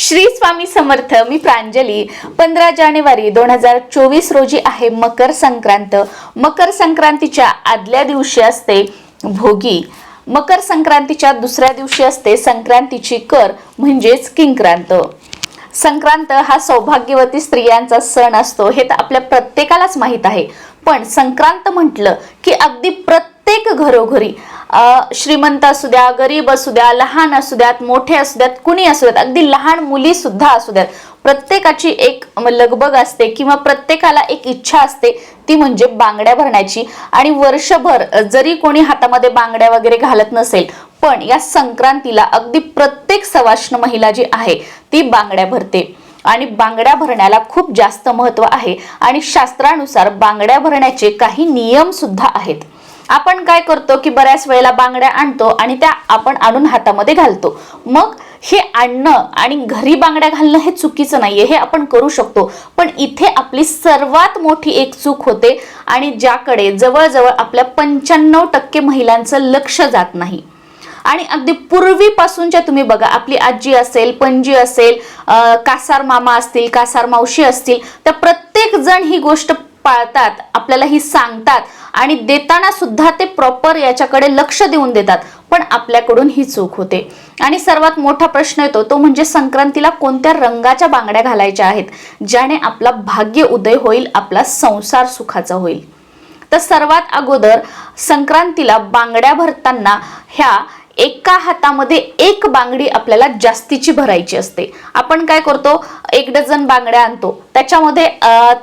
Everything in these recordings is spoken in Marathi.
श्री स्वामी समर्थ मी प्रांजली. पंधरा जानेवारी दोन हजार चोवीस रोजी आहे मकर संक्रांत. मकर संक्रांतीच्या आदल्या दिवशी असते भोगी. मकर संक्रांतीच्या दुसऱ्या दिवशी असते संक्रांतीची कर म्हणजेच किंक्रांत. संक्रांत हा सौभाग्यवती स्त्रियांचा सण असतो हे तर आपल्या प्रत्येकालाच माहीत आहे. पण संक्रांत म्हटलं की अगदी प्रत्येक प्रत्येक घरोघरी श्रीमंत असू द्या गरीब असू द्या लहान असू द्यात मोठे असू द्यात कुणी असू द्यात अगदी लहान मुली सुद्धा असू द्यात. प्रत्येकाची एक लगबग असते किंवा प्रत्येकाला एक इच्छा असते ती म्हणजे बांगड्या भरण्याची. आणि वर्षभर जरी कोणी हातामध्ये बांगड्या वगैरे घालत नसेल पण या संक्रांतीला अगदी प्रत्येक सवाष्ण महिला जी आहे ती बांगड्या भरते. आणि बांगड्या भरण्याला खूप जास्त महत्त्व आहे. आणि शास्त्रानुसार बांगड्या भरण्याचे काही नियम सुद्धा आहेत. आपण काय करतो की बऱ्याच वेळेला बांगड्या आणतो आणि त्या आपण आणून हातामध्ये घालतो. मग हे आणणं आणि घरी बांगड्या घालणं हे चुकीचं नाहीये हे आपण करू शकतो. पण इथे आपली सर्वात मोठी एक चूक होते आणि ज्याकडे जवळजवळ आपल्या पंच्याण्णव टक्के महिलांचं लक्ष जात नाही. आणि अगदी पूर्वीपासूनच्या तुम्ही बघा आपली आजी असेल पणजी असेल कासार मामा असतील कासार मावशी असतील त्या प्रत्येक जण ही गोष्ट पाळतात आपल्याला ही सांगतात. आणि देताना सुद्धा ते प्रॉपर याच्याकडे लक्ष देऊन देतात. पण आपल्याकडून ही चूक होते. आणि सर्वात मोठा प्रश्न येतो तो म्हणजे संक्रांतीला कोणत्या रंगाच्या बांगड्या घालायच्या आहेत ज्याने आपला भाग्य उदय होईल आपला संसार सुखाचा होईल. तर सर्वात अगोदर संक्रांतीला बांगड्या भरताना ह्या एका हातामध्ये एक बांगडी आपल्याला जास्तीची भरायची असते. आपण काय करतो? एक डझन बांगड्या आणतो. त्याच्यामध्ये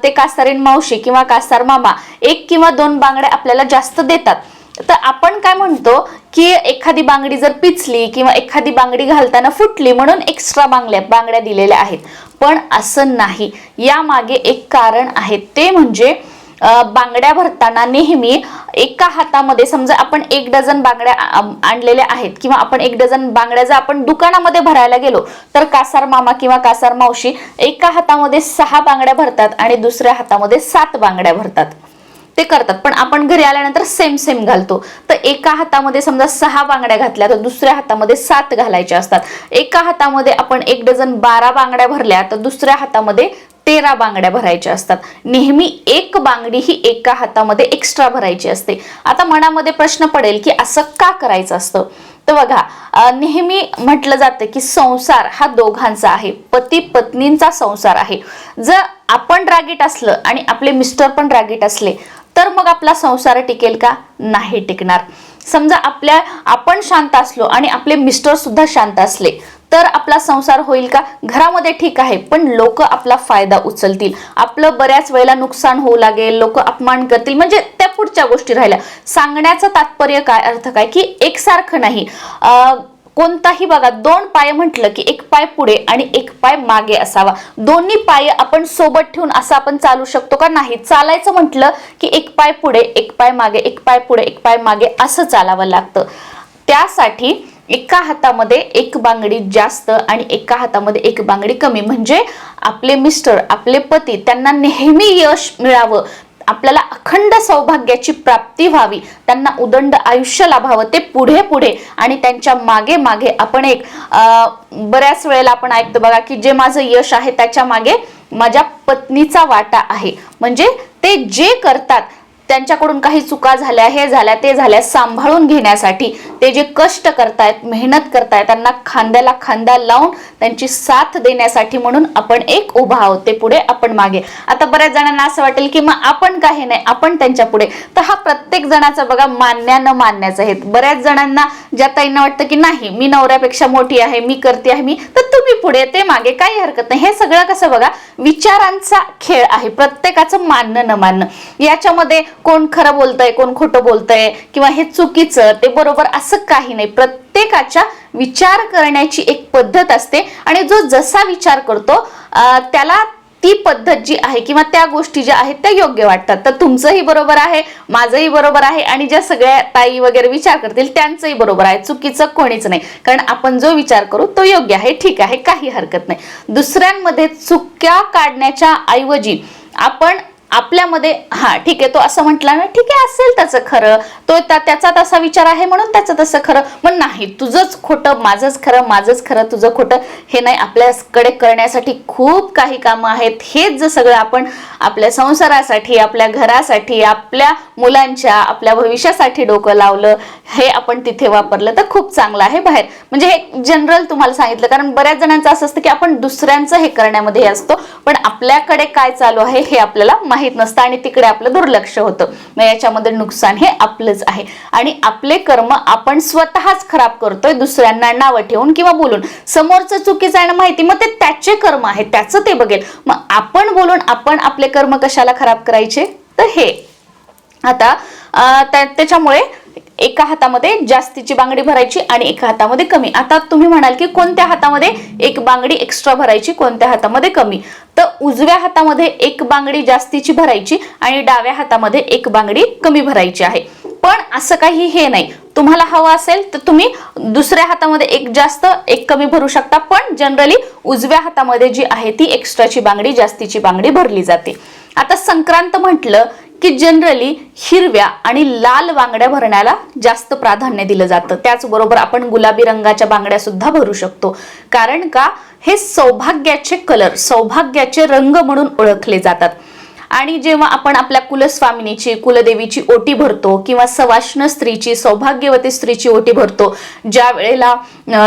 ते कासारीन मावशी किंवा कासार मामा एक किंवा दोन बांगड्या आपल्याला जास्त देतात. तर आपण काय म्हणतो की एखादी बांगडी जर पिचली किंवा एखादी बांगडी घालताना फुटली म्हणून एक्स्ट्रा बांगड्या बांगड्या दिलेल्या आहेत. पण असं नाही. यामागे एक कारण आहे. ते म्हणजे बांगड्या भरताना नेहमी एका हातामध्ये समजा आपण एक डझन बांगड्या आणलेल्या आहेत किंवा आपण एक डझन बांगड्या जर आपण दुकानामध्ये भरायला गेलो तर कासार मामा किंवा कासार मावशी एका हातामध्ये सहा बांगड्या भरतात आणि दुसऱ्या हातामध्ये सात बांगड्या भरतात. ते करतात. पण आपण घरी आल्यानंतर सेम सेम घालतो. तर एका हातामध्ये समजा सहा बांगड्या घातल्या तर दुसऱ्या हातामध्ये सात घालायच्या असतात. एका हातामध्ये आपण एक डझन बारा बांगड्या भरल्या तर दुसऱ्या हातामध्ये तेरा बांगड्या भरायच्या असतात. नेहमी एक बांगडी ही एका हातामध्ये एक्स्ट्रा भरायची असते. आता मनामध्ये प्रश्न पडेल की असं का करायचं असतं? तर बघा नेहमी म्हटलं जातं की संसार हा दोघांचा आहे. पती पत्नींचा संसार आहे. जर आपण रागीट असलं आणि आपले मिस्टर पण रागीट असले तर मग आपला संसार टिकेल का? नाही टिकणार. समजा आपल्या आपण शांत असलो आणि आपले मिस्टर सुद्धा शांत असले तर आपला संसार होईल का? घरामध्ये ठीक आहे पण लोक आपला फायदा उचलतील. आपलं बऱ्याच वेळेला नुकसान होऊ लागेल लोक अपमान करतील. म्हणजे त्या पुढच्या गोष्टी राहिल्या. सांगण्याचं तात्पर्य काय? अर्थ काय? की एकसारखं नाही. कोणताही बघा दोन पाय म्हटलं की एक पाय पुढे आणि एक पाय मागे असावा. दोन्ही पाय आपण सोबत ठेवून असं आपण चालू शकतो का? नाही. चालायचं म्हटलं की एक पाय पुढे एक पाय मागे एक पाय पुढे एक पाय मागे असं चालावं लागतं. त्यासाठी एका हातामध्ये एक बांगडी जास्त आणि एका हातामध्ये एक बांगडी कमी. म्हणजे आपले मिस्टर आपले पती त्यांना नेहमी यश मिळावं. आपल्याला अखंड सौभाग्याची प्राप्ती व्हावी. त्यांना उदंड आयुष्य लाभावं. ते पुढे पुढे. आणि त्यांच्या मागे मागे आपण एक बऱ्याच वेळेला आपण ऐकतो बघा की जे माझं यश आहे त्याच्यामागे माझ्या पत्नीचा वाटा आहे. म्हणजे ते जे करतात त्यांच्याकडून काही चुका झाल्या हे झाल्या ते झाल्या सांभाळून घेण्यासाठी ते जे कष्ट करतायत मेहनत करतायत त्यांना खांद्याला खांदा लावून त्यांची साथ देण्यासाठी म्हणून आपण एक उभा आहोत ते पुढे आपण मागे. आता बऱ्याच जणांना असं वाटेल की मग आपण काही नाही आपण त्यांच्या पुढे. तर हा प्रत्येक जणाचा बघा मान्या न मानण्याचं आहे बऱ्याच जणांना ज्या ताईंना वाटतं की नाही मी नवऱ्यापेक्षा मोठी आहे मी करते आहे मी तर तुम्ही पुढे ते मागे काही हरकत नाही. हे सगळं कसं बघा विचारांचा खेळ आहे प्रत्येकाचं मानणं न मानणं याच्यामध्ये कोण खरं बोलतंय कोण खोटं बोलतंय किंवा हे चुकीचं ते बरोबर असं काही नाही. प्रत्येकाच्या विचार करण्याची एक पद्धत असते आणि जो जसा विचार करतो त्याला ती पद्धत जी आहे किंवा त्या गोष्टी ज्या आहेत त्या योग्य वाटतात. तर तुमचंही बरोबर आहे माझंही बरोबर आहे आणि ज्या सगळ्या ताई वगैरे विचार करतील त्यांचंही बरोबर आहे. चुकीचं कोणीच नाही. कारण आपण जो विचार करू तो योग्य आहे ठीक आहे काही हरकत नाही. दुसऱ्यांमध्ये चुक्या काढण्याच्या ऐवजी आपण आपल्यामध्ये हा ठीक आहे तो असं म्हटला ना ठीक आहे असेल त्याचं खरं. तो त्याचा तसा विचार आहे म्हणून त्याचं तसं खरं. मग नाही तुझंच खोटं माझंच खरं माझंच खरं तुझं खोटं हे नाही आपल्याकडे करण्यासाठी खूप काही कामं आहेत. हेच जर सगळं आपण आपल्या संसारासाठी आपल्या घरासाठी आपल्या मुलांच्या आपल्या भविष्यासाठी डोकं लावलं हे आपण तिथे वापरलं तर खूप चांगलं आहे बाहेर. म्हणजे हे जनरल तुम्हाला सांगितलं कारण बऱ्याच जणांचं असं असतं की आपण दुसऱ्यांचं हे करण्यामध्ये असतो पण आपल्याकडे काय चालू आहे हे आपल्याला माहीत नसतं आणि तिकडे आपलं दुर्लक्ष होतं. मग याच्यामध्ये नुकसान हे आपलंच आहे. आणि आपले कर्म आपण स्वतःच खराब करतोय दुसऱ्यांना नावं ठेवून किंवा बोलून. समोरचं चुकीचं आहे ना माहिती मग ते त्याचे कर्म आहे त्याचं ते बघेल. मग आपण बोलून आपण आपले कर्म कशाला खराब करायचे? तर हे. आता त्याच्यामुळे एका हातामध्ये जास्तीची बांगडी भरायची आणि एका हातामध्ये कमी. आता तुम्ही म्हणाल की कोणत्या हातामध्ये एक बांगडी एक्स्ट्रा भरायची कोणत्या हातामध्ये कमी? तर उजव्या हातामध्ये एक बांगडी जास्तीची भरायची आणि डाव्या हातामध्ये एक बांगडी कमी भरायची आहे. पण असं काही हे नाही. तुम्हाला हवं असेल तर तुम्ही दुसऱ्या हातामध्ये एक जास्त एक कमी भरू शकता. पण जनरली उजव्या हातामध्ये जी आहे ती एक्स्ट्राची बांगडी जास्तीची बांगडी भरली जाते. आता संक्रांत म्हटलं की जनरली हिरव्या आणि लाल बांगड्या भरण्याला जास्त प्राधान्य दिलं जातं. त्याचबरोबर आपण गुलाबी रंगाच्या बांगड्या सुद्धा भरू शकतो. कारण का? हे सौभाग्याचे कलर सौभाग्याचे रंग म्हणून ओळखले जातात. आणि जेव्हा आपण आपल्या कुलस्वामिनीची कुलदेवीची ओटी भरतो किंवा सवाष्ण स्त्रीची सौभाग्यवती स्त्रीची ओटी भरतो ज्या वेळेला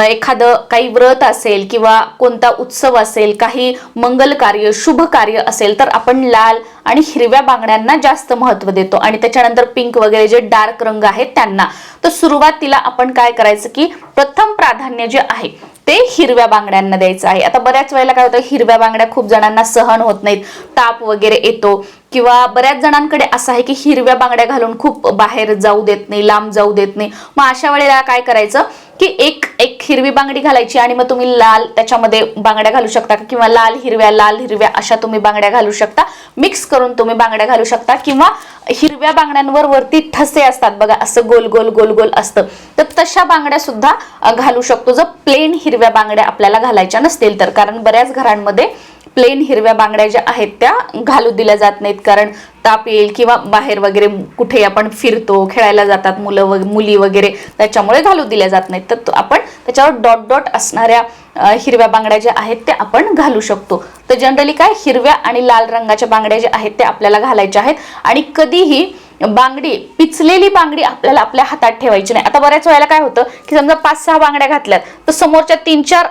एखादं काही व्रत असेल किंवा कोणता उत्सव असेल काही मंगल कार्य शुभ कार्य असेल तर आपण लाल आणि हिरव्या बांगड्यांना जास्त महत्त्व देतो. आणि त्याच्यानंतर पिंक वगैरे जे डार्क रंग आहेत त्यांना. तर सुरुवातीला आपण काय करायचं की प्रथम प्राधान्य जे आहे ते हिरव्या बांगड्यांना द्यायचं आहे. आता बऱ्याच वेळेला काय होतं हिरव्या बांगड्या खूप जणांना सहन होत नाहीत. ताप वगैरे येतो. किंवा बऱ्याच जणांकडे असं आहे की हिरव्या बांगड्या घालून खूप बाहेर जाऊ देत नाही लांब जाऊ देत नाही. मग अशा वेळेला काय करायचं की एक एक हिरवी बांगडी घालायची आणि मग तुम्ही लाल त्याच्यामध्ये बांगड्या घालू शकता किंवा लाल हिरव्या लाल हिरव्या अशा तुम्ही बांगड्या घालू शकता. मिक्स करून तुम्ही बांगड्या घालू शकता किंवा हिरव्या बांगड्यांवर वरती ठसे असतात बघा असं गोल गोल गोल गोल असतं. तर तशा बांगड्या सुद्धा घालू शकतो. जर प्लेन हिरव्या बांगड्या आपल्याला घालायच्या नसतील तर. कारण बऱ्याच घरांमध्ये प्लेन हिरव्या बांगड्या ज्या आहेत त्या घालू दिल्या जात नाहीत. कारण ताप येईल किंवा बाहेर वगैरे कुठे आपण फिरतो खेळायला जातात मुलं व मुली वगैरे त्याच्यामुळे घालू दिल्या जात नाहीत. तर तो आपण त्याच्यावर डॉट डॉट असणाऱ्या हिरव्या बांगड्या ज्या आहेत त्या आपण घालू शकतो. तर जनरली काय? हिरव्या आणि लाल रंगाच्या बांगड्या ज्या आहेत त्या आपल्याला घालायच्या आहेत आणि कधीही बांगडी पिचलेली बांगडी आपल्याला आपल्या हातात ठेवायची नाही. आता बऱ्याच वेळेला काय होतं की समजा पाच सहा बांगड्या घातल्यात तर समोरच्या तीन चार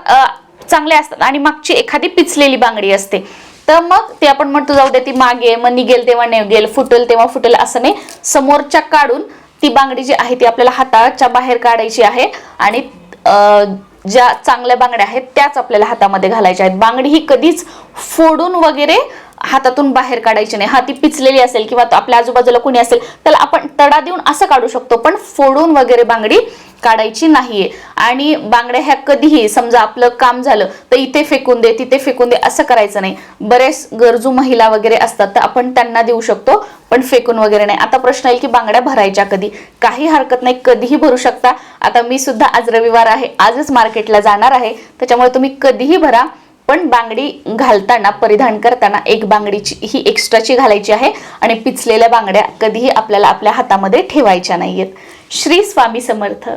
चांगले असतात आणि मागची एखादी पिचलेली बांगडी असते. तर मग ते आपण म्हणतो जाऊ दे ती मागे मग निघेल तेव्हा निघेल फुटेल तेव्हा फुटेल असं नाही. समोरच्या काढून ती बांगडी जी आहे ती आपल्याला हाताच्या बाहेर काढायची आहे आणि ज्या चांगल्या बांगड्या आहेत त्याच आपल्याला हातामध्ये घालायच्या आहेत. बांगडी ही कधीच फोडून वगैरे हातातून बाहेर काढायची नाही. हा ती पिचलेली असेल किंवा आपल्या आजूबाजूला कोणी असेल त्याला आपण तडा देऊन असं काढू शकतो. पण फोडून वगैरे बांगडी काढायची नाहीये. आणि बांगड्या ह्या कधीही समजा आपलं काम झालं तर इथे फेकून दे तिथे फेकून दे असं करायचं नाही. बरेच गरजू महिला वगैरे असतात तर आपण त्यांना देऊ शकतो पण फेकून वगैरे नाही. आता प्रश्न येईल की बांगड्या भरायच्या कधी? काही हरकत नाही कधीही भरू शकता. आता मी सुद्धा आज रविवार आहे आजच मार्केटला जाणार आहे. त्याच्यामुळे तुम्ही कधीही भरा. पण बांगडी घालताना परिधान करताना एक बांगडीची ही एक्स्ट्राची घालायची आहे आणि पिचलेल्या बांगड्या कधीही आपल्याला आपल्या हातामध्ये ठेवायच्या नाहीयेत. श्री स्वामी समर्थ.